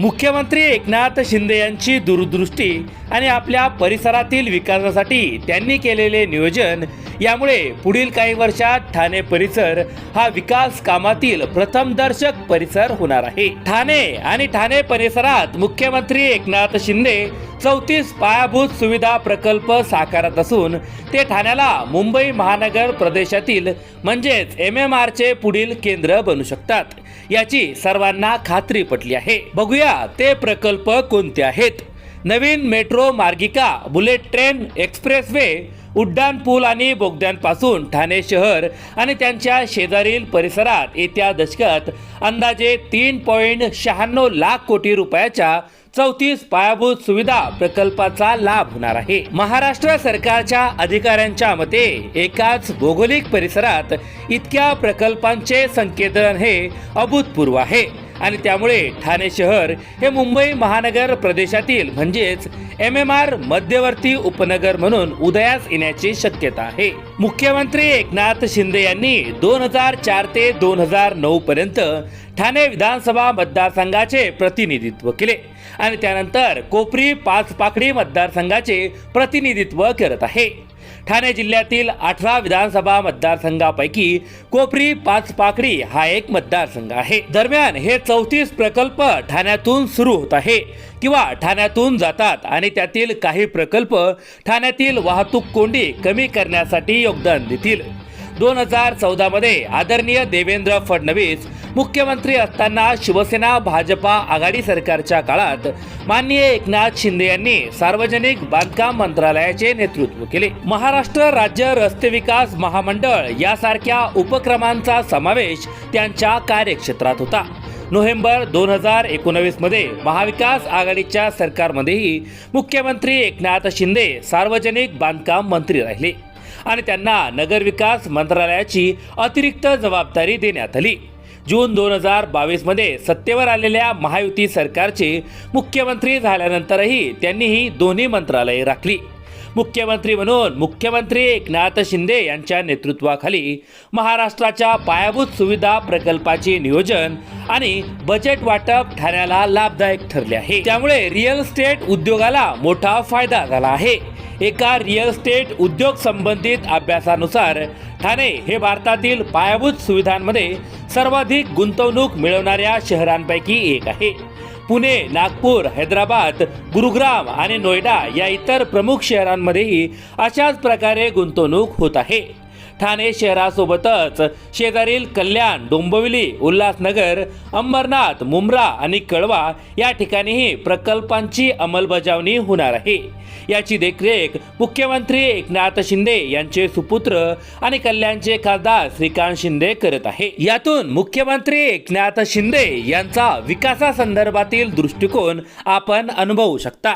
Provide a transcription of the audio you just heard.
मुख्यमंत्री एकनाथ शिंदे यांची दूरदृष्टी आणि आपल्या परिसरातील विकासासाठी त्यांनी केलेले नियोजन यामुळे पुढील काही वर्षात ठाणे परिसर हा विकास कामातील प्रथमदर्शक परिसर होणार आहे. ठाणे आणि ठाणे परिसरात मुख्यमंत्री एकनाथ शिंदे चौतीस पायाभूत सुविधा प्रकल्प साकारत असून ते ठाण्याला मुंबई महानगर प्रदेशातील म्हणजेच एम एम आरचे पुढील केंद्र बनू शकतात. याची सर्वांना खात्री पटली आहे. बघूया ते प्रकल्प कोणते आहेत. नवीन मेट्रो मार्गिका बुलेट ट्रेन एक्सप्रेसवे उड्डाण पूल आणि बोगद्यांपासून ठाणे शहर आणि त्यांच्या शेजारील परिसरात येत्या दशकात अंदाजे तीन पॉईंट शहाण्णव लाख कोटी रुपयाच्या चौतीस पायाभूत सुविधा प्रकल्पाचा लाभ होणार आहे. महाराष्ट्र सरकारच्या अधिकाऱ्यांच्या मते एकाच भौगोलिक परिसरात इतक्या प्रकल्पांचे संकेतन हे अभूतपूर्व आहे. आणि त्यामुळे ठाणे शहर हे मुंबई महानगर प्रदेशातील म्हणजेच एम एम आर मध्यवर्ती उपनगर म्हणून उदयास येण्याची शक्यता आहे. मुख्यमंत्री एकनाथ शिंदे यांनी दोन हजार चार ते दोन हजार नऊ पर्यंत ठाणे विधानसभा मतदारसंघाचे प्रतिनिधित्व केले आणि त्यानंतर कोपरी पाच पाकडी मतदारसंघाचे प्रतिनिधित्व करत आहे. ठाणे जिल्ह्यातील अठरा विधानसभा मतदारसंघापैकी कोपरी पाच पाकडी हा एक मतदारसंघ आहे. दरम्यान हे चौतीस प्रकल्प ठाण्यातून सुरू होत आहे किंवा ठाण्यातून जातात आणि त्यातील काही प्रकल्प ठाण्यातील वाहतूक कोंडी कमी करण्यासाठी योगदान देतील. दोन हजार चौदामध्ये आदरणीय देवेंद्र फडणवीस मुख्यमंत्री असताना शिवसेना भाजपा आघाडी सरकारच्या काळात माननीय एकनाथ शिंदे यांनी सार्वजनिक बांधकाम मंत्रालयाचे नेतृत्व केले. महाराष्ट्र राज्य रस्ते विकास महामंडळ यासारख्या उपक्रमांचा समावेश त्यांच्या कार्यक्षेत्रात होता. नोव्हेंबर दोन हजार एकोणवीसमध्ये महाविकास आघाडीच्या सरकारमध्येही मुख्यमंत्री एकनाथ शिंदे सार्वजनिक बांधकाम मंत्री राहिले. आणि त्यांना नगरविकास मंत्रालयाची अतिरिक्त जबाबदारी देण्यात आली. जून दोन हजार बावीसमध्ये सत्तेवर आलेल्या महायुती सरकारचे मुख्यमंत्री झाल्यानंतरही त्यांनी ही दोन्ही मंत्रालये राखली. मुख्यमंत्री म्हणून मुख्यमंत्री एकनाथ शिंदे यांच्या नेतृत्वाखाली महाराष्ट्राच्या पायाभूत सुविधा प्रकल्पाचे नियोजन आणि बजेट वाटप ठाण्याला लाभदायक ठरले आहे. त्यामुळे रिअल इस्टेट उद्योगाला मोठा फायदा झाला आहे. एका रिअल इस्टेट उद्योग संबंधित अभ्यासानुसार ठाणे हे भारतातील पायाभूत सुविधांमध्ये सर्वाधिक गुंतवणूक मिळवणाऱ्या शहरांपैकी एक आहे. पुणे नागपूर हैदराबाद गुरुग्राम आणि नोएडा या इतर प्रमुख शहरांमध्येही अशाच प्रकारे गुंतवणूक होत आहे. ठाणे शहरासोबतच शेजारील कल्याण डोंबिवली उल्हासनगर अंबरनाथ मुंब्रा आणि कळवा या ठिकाणीही प्रकल्पांची अंमलबजावणी होणार आहे. याची देखरेख मुख्यमंत्री एकनाथ शिंदे यांचे सुपुत्र आणि कल्याणचे खासदार श्रीकांत शिंदे करत आहे. यातून मुख्यमंत्री एकनाथ शिंदे यांचा विकासासंदर्भातील दृष्टिकोन आपण अनुभवू शकता.